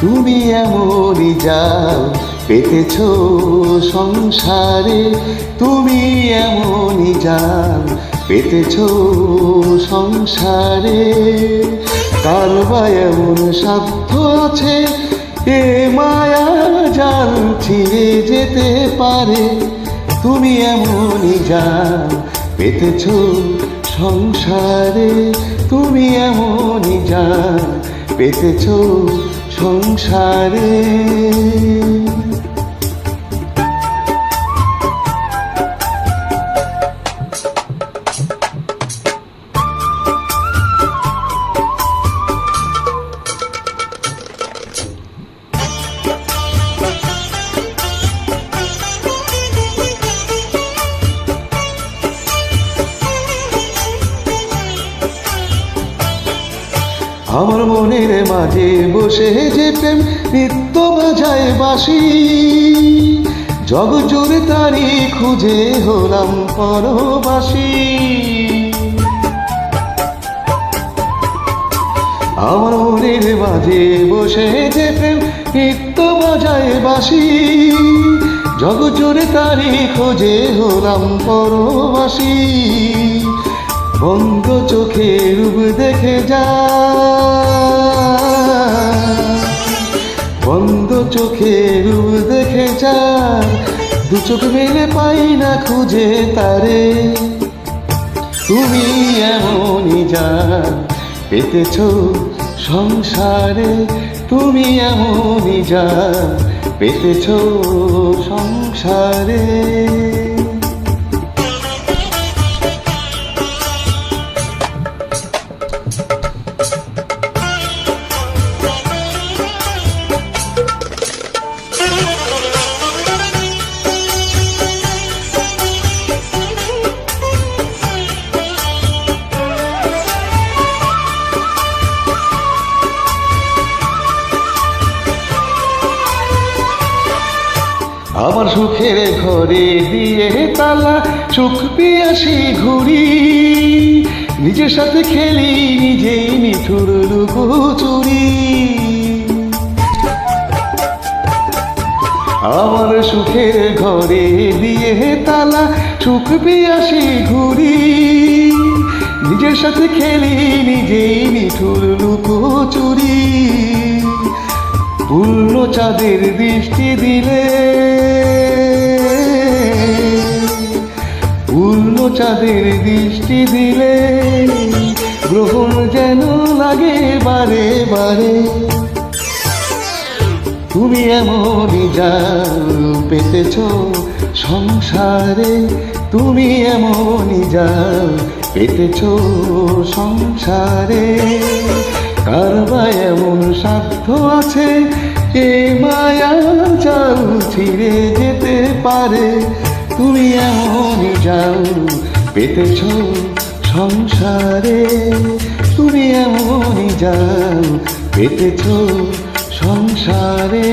তুমি এমনই যাও, পেতেছ সংসারে। তুমি এমনই যাও, পেতেছ সংসারে। কার বা এমন সাধ্য আছে? এ মায়া জাল ছিঁড়ে যেতে পারে। তুমি এমনই যাও, পেতেছ সংসারে। তুমি এমনই যাও, পেতেছ সংসারে। আমার মনের মাঝে বসে যে প্রেম নিত্য বাজায় বাসি জগ জোরে তারি খুঁজে হলাম পরবাসী। আমার মনের মাঝে বসে যে প্রেম নিত্য বাজায় বাসি জগ জোরে তারি খোঁজে হলাম পরবাসী। বন্ধ চোখে রূপ দেখে যা। বন্ধ চোখে রূপ দেখে যা। দু চোখ মেলে পাই না খুঁজে তারে। তুমি এমনই যা পেতেছ সংসারে, তুমি এমনই যা পেতেছ সংসারে। আমার সুখের ঘরে দিয়ে তালা, সুখ পিয়াসি ঘুরি। নিজের সাথে খেলি, নিজেই নিঠুর লুকোচুরি। আমার সুখের ঘরে দিয়ে তালা, সুখ পিয়াসি ঘুরি। নিজের সাথে খেলি, নিজেই নিঠুর লুকোচুরি। চাঁদের দৃষ্টি দিলে। পূর্ণ চাঁদের দৃষ্টি দিলে। গ্রহণ যেন লাগে বারে বারে। তুমি এমনই যাও পেতেছ সংসারে। তুমি এমনই যাও পেতেছ সংসারে। কার বা এমন সাধ্য আছে এ মায়া যাও ছিঁড়ে যেতে পারে। তুমি এমনই যাও পেতেছ সংসারে। তুমি এমনই যাও পেতেছ সংসারে।